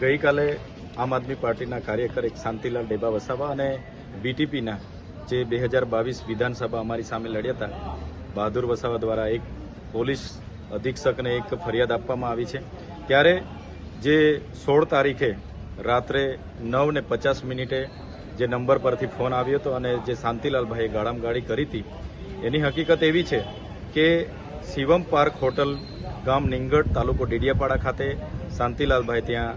ગઈકાલે આમ આદમી પાર્ટીના કાર્યકર એક શાંતિલાલ ડેબા વસાવા અને બીટીપીના જે બે હજાર બાવીસ વિધાનસભા અમારી સામે લડ્યા હતા, બહાદુર વસાવા દ્વારા એક પોલીસ અધિક્ષકને એક ફરિયાદ આપવામાં આવી છે. ત્યારે જે સોળ તારીખે રાત્રે નવ ને પચાસ મિનિટે જે નંબર પરથી ફોન આવ્યો હતો અને જે શાંતિલાલભાઈએ ગાળામગાળી કરી હતી, એની હકીકત એવી છે કે શિવમ પાર્ક હોટલ ગામ નિંગડ તાલુકો ડેડિયાપાડા ખાતે શાંતિલાલભાઈ ત્યાં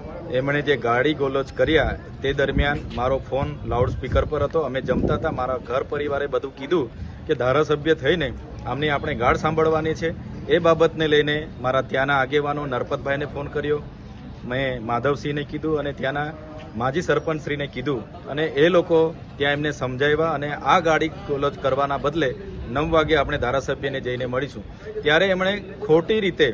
એમણે જે ગાડી ગોલોચ કર્યા, તે દરમિયાન મારો ફોન લાઉડ સ્પીકર પર હતો. અમે જમતા હતા. મારા ઘર પરિવારે બધું કીધું કે ધારાસભ્ય થઈને આમની આપણે ગાઢ સાંભળવાની છે. એ બાબતને લઈને મારા ત્યાંના આગેવાનો નરપતભાઈને ફોન કર્યો. મેં માધવસિંહને કીધું અને ત્યાંના માજી સરપંચશ્રીને કીધું. અને એ લોકો ત્યાં એમને સમજાવ્યા અને આ ગાડી ગોલોચ કરવાના બદલે નવ વાગે આપણે ધારાસભ્યને જઈને મળીશું. ત્યારે એમણે ખોટી રીતે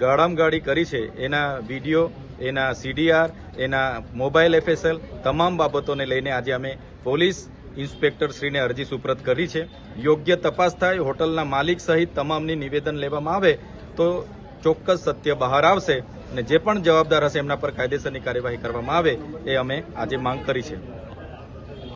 ગાળામગાળી કરી છે એના વીડિયો, એના સીડીઆર એના મોબાઈલ એફએસએલ તમામ બાબતોને લઈને આજે અમે પોલીસ ઇન્સ્પેક્ટર શ્રીને અરજી સુપ્રત કરી છે. યોગ્ય તપાસ થાય, હોટલના માલિક સહિત તમામની નિવેદન લેવામાં આવે તો ચોક્કસ સત્ય બહાર આવશે અને જે પણ જવાબદાર હશે એમના પર કાયદેસરની કાર્યવાહી કરવામાં આવે એ અમે આજે માંગ કરી છે.